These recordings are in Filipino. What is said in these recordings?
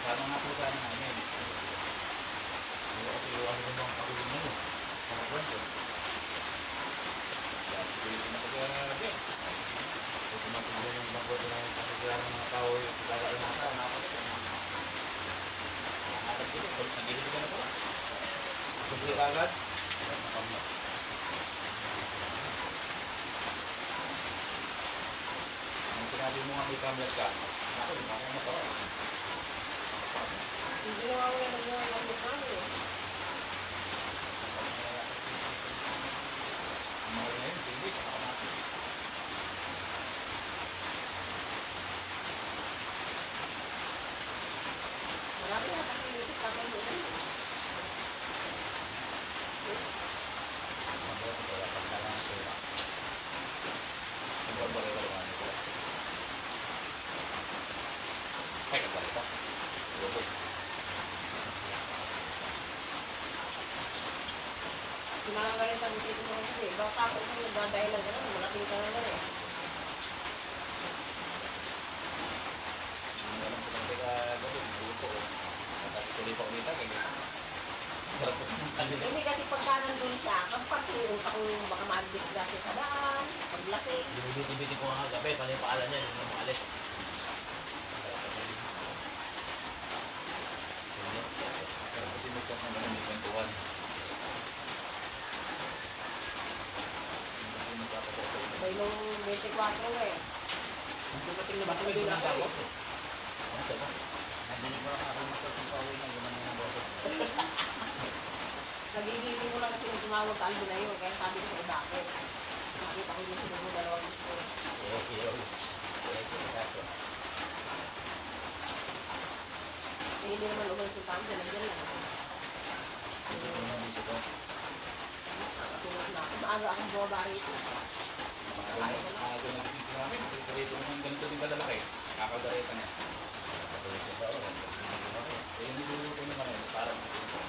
Kasama nga po sana namin. Hindi ko kasi iwasan yung mga kapulong na yun. Mga kwento. Kaya pilitin na pagkagabi. Ito matulog yung bakot na yung pakikilala ng mga tao yung kagalain na tao. Nakakatag dito. Balik na gilid ka na pala. Nakamot. Ang sinabi mo nga may camera ka, ako, hindi ako matawa. Hindi na ako yung nag-iwan ng namin eh. Ang mga na yun, hindi, nakakamati. Marami na kasi inisip ka kayo nila. Mabuti kaya pagkalang sila. Ang barbaro ka naman ito. Ay, kabalik ka. Lubog. Sinanga rin sa dito mo kasi. Baka ako kung nagdadahil ng gano'n, malaking ka naman eh. Alam ko ng teka gawin, luto ko. Tapos tuloy pa kumita, kaya sarap ko sa kanila. Hindi kasi pagka nandun siya, kapag yung akong baka ma-disgrasya sa daan, paglasing. Binibiti-biti ko nga gabi, pala yung paalan niya, yung maalis. Sarap ko sinugtas ng ganun, may kwentuhan. Hindi nagkakapot ko. May nung 24 eh. Dumating na ba kami doon ang gawin? Ano ba? Nadinig mo ako ng ng pauwi ng. Nagigising ko lang kasi tumawag ka Alvin na yun, kaya sabi ko eh bakit. Nakita ko yung dalawang gusto. It. Eh, hindi naman sultan, dyan dyan lang. Hindi ko naman ko. Na ako. Maaga akong boba rito. Dito naman ganito din kadalaki. Kakagareta niya. Ko? Eh, yung niluluto naman yun, parang ito.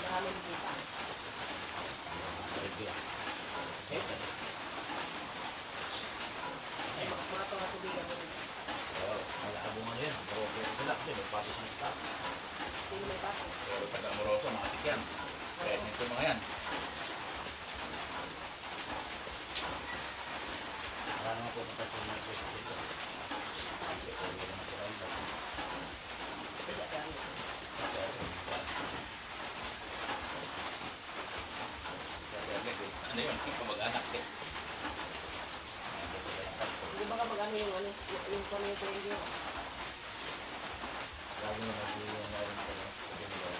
Maraming kita. Eh, Ay, mga mga tunga tubigan mo rin. oh, malabo nga yan. Pero pero sila kasi may patis ng taas. Sino may bata? Pero taga Amoroso, matik yan. Kaya nito mga yan. Wala naman pupunta sa mga pwede dito. Hindi ko hindi naman sila yun. Kaya yan. Kaya medyo, ano yun, yung kamag-anak eh. Hindi ba ka mag-ano yung ano, yung yung tuwing yun? Lagi na nag-iwan na rin ko. Pwede nila.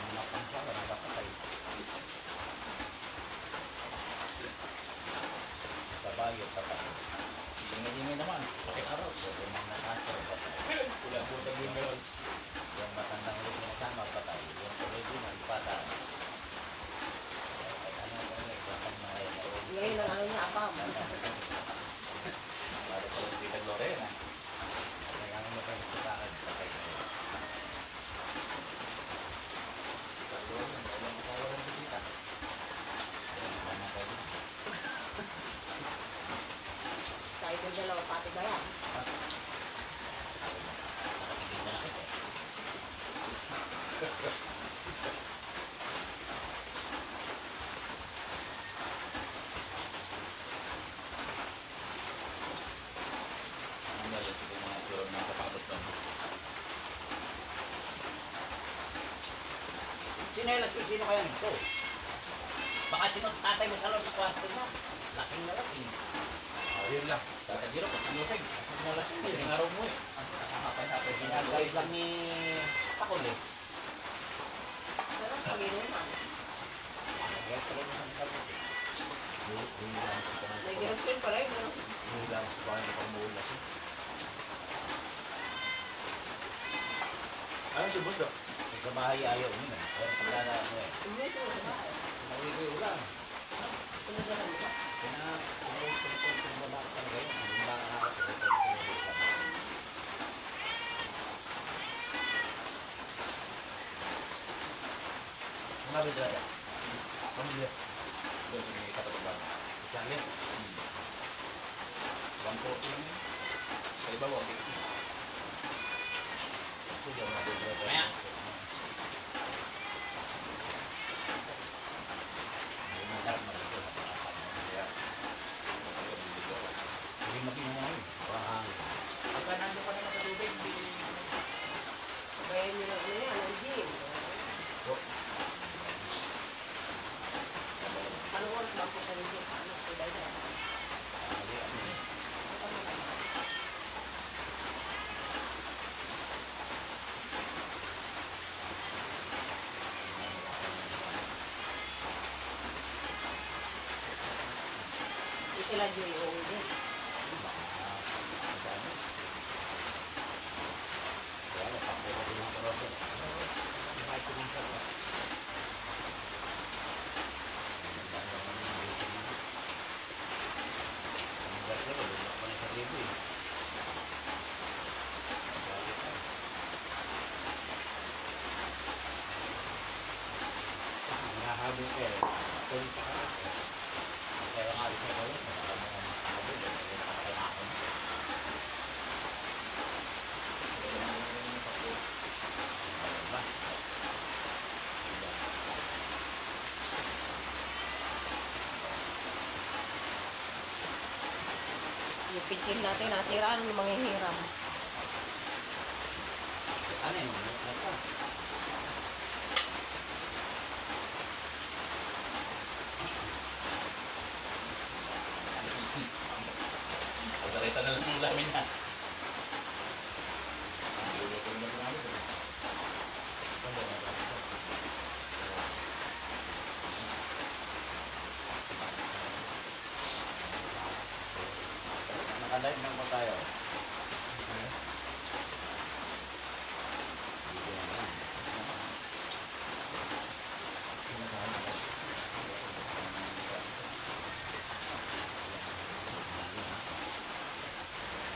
Mga napansa, wala nakatay. Kabayo, patay. Ingay-ingay naman. Bakit araw? Pwede mga nakasar, patay. Wala po sa game meron. Yung matandang ulit na tama, patay. Yung tuloy din, ang patay. Kahit ano, ano, ikatang na rin. Ngayon ang ano niya, apam. Para po sa Tita Lorena. May ano mo kayo sa takad, patay na yun. Kaya yun, walang asawa rin si Tita. Yan, tama kayo. Kahit yung dalawa, pati ba yan? Nakatigil na kita. Ang galit ko mga turog ng sapatos doon. Sinelas ko, sino kaya nito? Baka sino tatay mo sa loob sa kwarto mo? Laking na laking. Oh, yun lang. Sa Giro, kung sinusig. Sinelas ko, Hindi, yun. araw mo eh. Kapatid lang ni Pakul eh. Pero pag inuman. Kaya pala naman kami. Hindi lang sa kanal. May girlfriend pa rin. ano? Hindi lang sa kanal pag maulas eh. Ano si boss ah? Sa bahay ayaw niya. Pero pag na ano eh. Sa. Nauwi ko yung ulan. Sunod na lang ba? Kina, sinuwi ko yung baba talaga yun. Yung baka nga ako. Ito yung sinuwi Mga bidra. Pamilya. Doon sa mga katatuban. Charlie. One forty yun. Sa iba, one fifty. Sige, mga bidra. Kaya. Hindi mo dapat magiging Kaya. Ano, bibigyan ko. Hindi maging ngayon. Parang Pagka nandun ka naman sa tubig, hindi... Bayan nyo lang ano yan, ang gym. Anong oras ba ang punta ng gym? Ano? Kaya dahil. Hindi, ano eh. Hindi sila Joy uuwi din. Kaya napakita ko yung karoso. Kahit kumisa ko. Ang ganda ko, lumak pa na sa libo eh. Bakit na? Ang nahabol ka eh. Tuloy pa ka. Kaya nga alis na kayo. Nakakama nga mahabol eh. Kaya nakakailangan. Ba? Pitching natin, nasiraan yung mga hiram. Ano yun? Ano pa? Pagkarita na lang yung lamin na. Luluto naman namin. Saan ba natin? Nakalive lang po tayo. Na.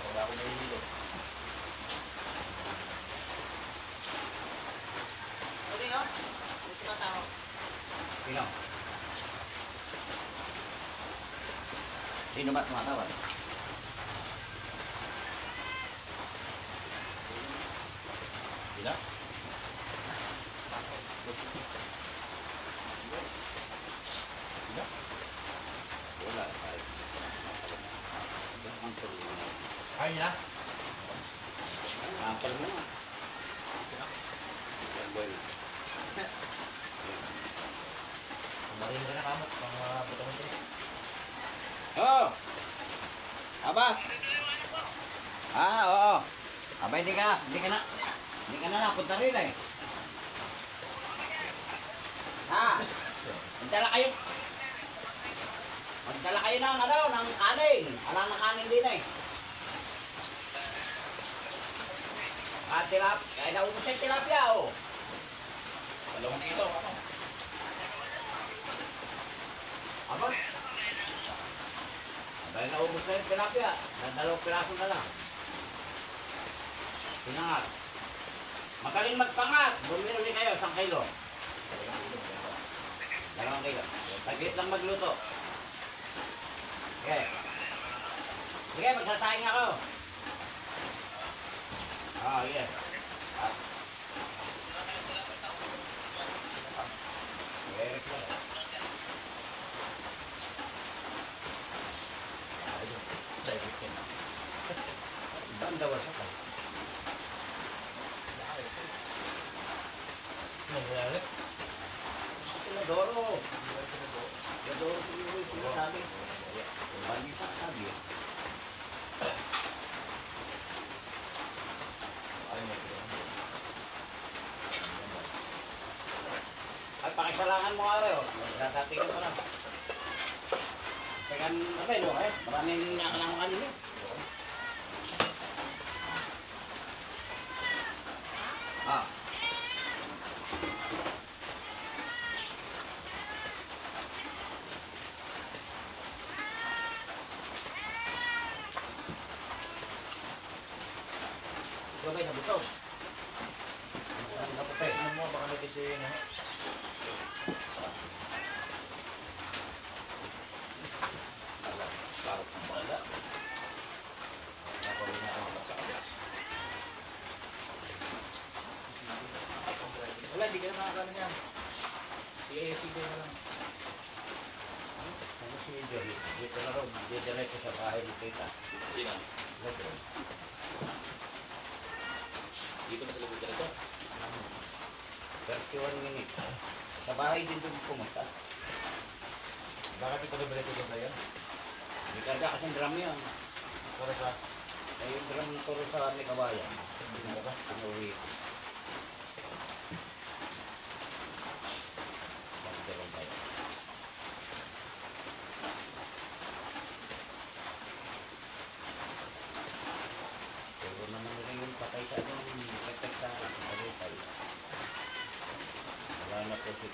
Wala akong nahihilo. Okay, oh. May tumatao. Sino? Sino ba tumatawag? Bila? Wala. Ay, na? Apal mo na. Kumarin ka na kamot. Pang mga butang ito. Oh! Aba! Ah, oo. Aba, hindi ka, hindi ka na, ka na napunta rin eh. Ha? Magdala kayo. Magdala kayo ng ano, ng kanin. Wala na kanin din eh. Ah, tilap, kaya naubos yung tilapia oh. Dalawang kilo. Ano? Aba? Dahil naubos na yung tilapia, dalawang piraso na lang. Pinangat. Magaling magpangat. Bumili kayo, isang kilo. Dalawang kilo. Taglit lang magluto. Okay. Sige, magsasaing ako. Ah, yes. Ah. Very Sabi, bandi sa sabi. At pakisalangan mo nga rin. Sasatingin ko na. Tekan, apa yun, oh, eh? Maraming nakalangan kanina. Eh. Nabusog? Ang kape. Ano mo, baka may kasi yun, eh. Sarap ng bala. Napawin na ako sa kalas. Wala, hindi ka na makakano niyan. Si ACJ na lang. Ano si Joy? Dito na rin. Dito na ko sa bahay ni Tita. Sino? Dito. Dito na sa lubog ka nito. 31 minutes. Sa bahay din doon pumunta. Bakit ito na balik ito yan? May karga kasing drum yun. Para sa... Ay yung drum turo sa may kabayan. Hindi na ba? Ano uwi ko. Bakit meron tayo? Pero naman nila yung patay sa ano, effect sa ano tayo. Wala na po si Kuya Negro. Ano ba ikaw nito ako dyan? Scan mo eh. Wi-Fi. Alam,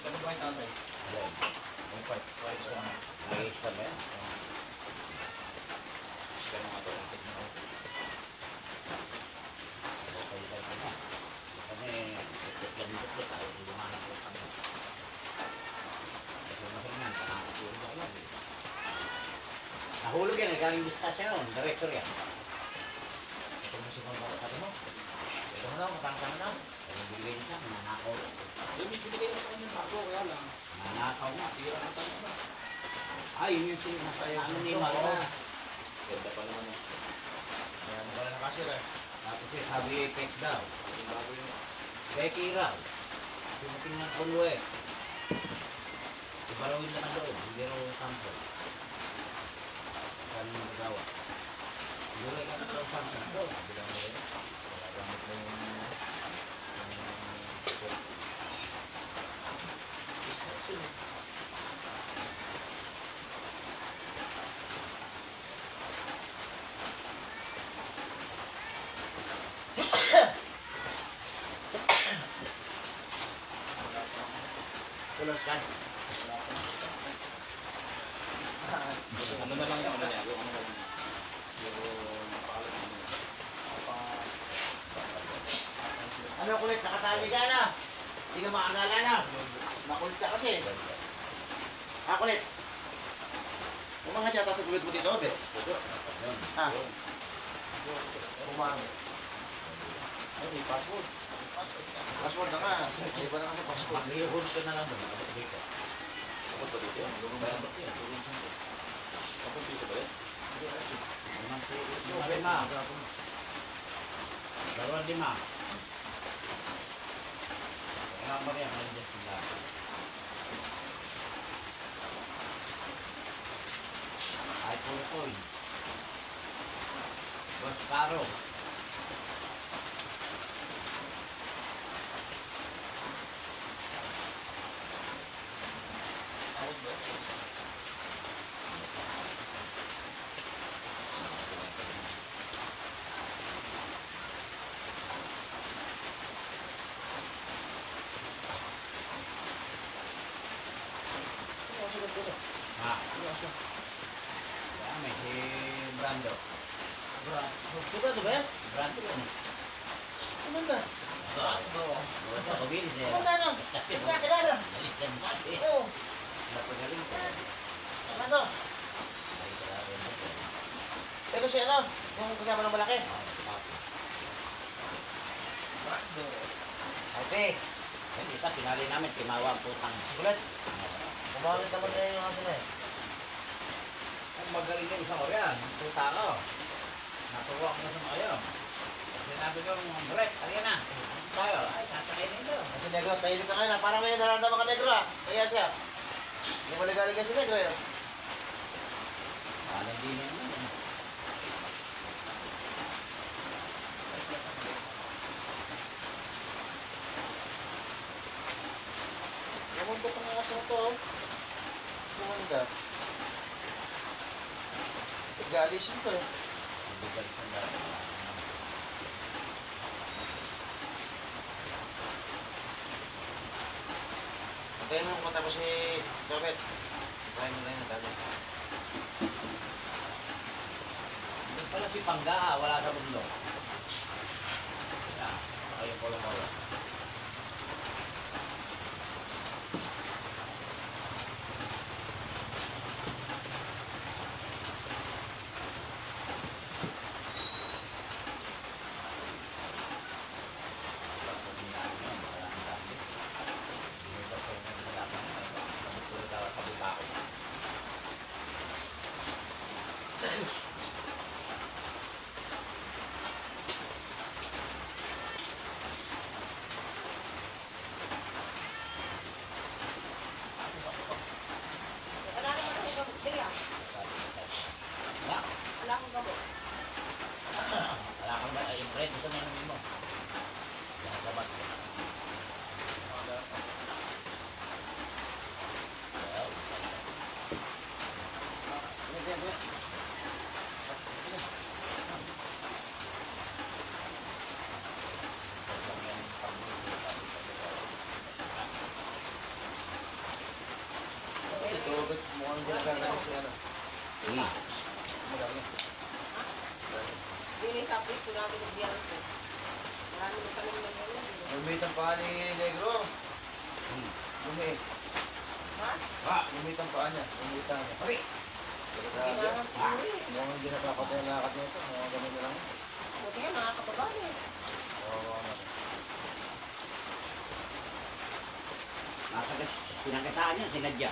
Scan mo ba yung tatay? alam. Wi-Fi. Wi-Fi sa ano? Nais ka ba? Scan mo nga ito. Tignan mo. Okay lang ka na. Kami, ganito ko tayo, lumanan ko kami. Kasi mahingan, nakakatulog ako lang. Nahulog yan, eh, galing distasyon yun, director yan. Ito mo si Mama. Ano mo? Ito mo na, matangkang na. Kaya bigay niya, nanakaw. Yung binigay mo sa kanya yung bago, kaya lang. Nanakaw na. Sira ang tanong na. Ay, yun yung sinasabi ano ni Magda. Ganda pa naman eh. Kaya mo pala nakasira eh. Tapos eh, sabi effect daw. Yung bago yun. Becky raw. Dumating ng kulwe. Ibarawin na doon, hindi raw sample. Saan mo magagawa? Gulay ka na daw sample doon. Bilang mo yun. Wala gamit mo yung... yung... Discussion eh. Tulos ka. Ano na lang yung ano niya, yung ano na yung pangalan niya. Ano kulit, nakatali ka na. Hindi ka makagala na. Makulit ka kasi. Ah, kulit. Umangat yata sa kulit mo dito, be. Yun. Ah. Umangat. Ay, may password. Password na nga. Hindi ba na kasi password? Mag-i-hold ka na lang doon. Kapag dito. Kapag ba dito? Meron ba yan? Kapag dito ba yan? Si Lima Lima. Dalawa lima. Mo rin, nandiyan sila. Ay, Pulpoy. Boss Caro. Tawag ba? Ano ang sulat dito? Ha? Ano ang sulat? Kaya may si Brando. Bra. Sulat ba yan? Brando yun. Kumanda. Brando. Ito, kabilis eh. Kumanda na. Hindi ka kilala. Nalisan natin. Oo. Napagaling ko. Ano? Ay, grabe na ito. Ito si ano? Yung kasama ng malaki. Ate. Yung isa, pinali namin, timawa ang putang. Kulit. Kumamit naman na yung aso na eh. Ang magaling yung isang oryan, tuta ko. Natuwa ko na sa mga sabi ko, mm, Brett, halika na. Tayo, ah, ay, tatakay nito. Kasi negro, tayo dito kayo na. Parang may nararamdaman ka negro ah. Kaya siya. Hindi mo ligalig kasi negro eh. eh. oh. yun. Alam din naman. Namunta pa nga kasi ito. Namunta. Nag-aalisin ko eh. Nag-aalisin ko eh. Ah. Antayin mo kung matapos si Robert. Antayin mo na yun, dali. Doon pala si Pangga, ah, wala sa bundok. Ah, ayun ko lang. Wala naman akong gamot. Kaya, Wala. wala akong gamot. Wala kang ba? Yung friend, ito na yung mo. Yan, sabat ko. Well, Yan, yan, yan. Ito, Robert, mukhang hindi nagagaling si ano. eh, Magaling. Yun yung namin ng biyan ko. Marami na kami ng ganyan. Lumit ang paa ni Negro. hmm. Lumit. Ha? Ah, Lumit ang paa niya. Lumit ang niya. Sabi, Grabe. Mukhang hindi napapatay ang lakad nito. Mukhang ganun na lang. Buti nga, nakakababae eh. Oo, ano. nasa pinangkitaan niya, sinadya.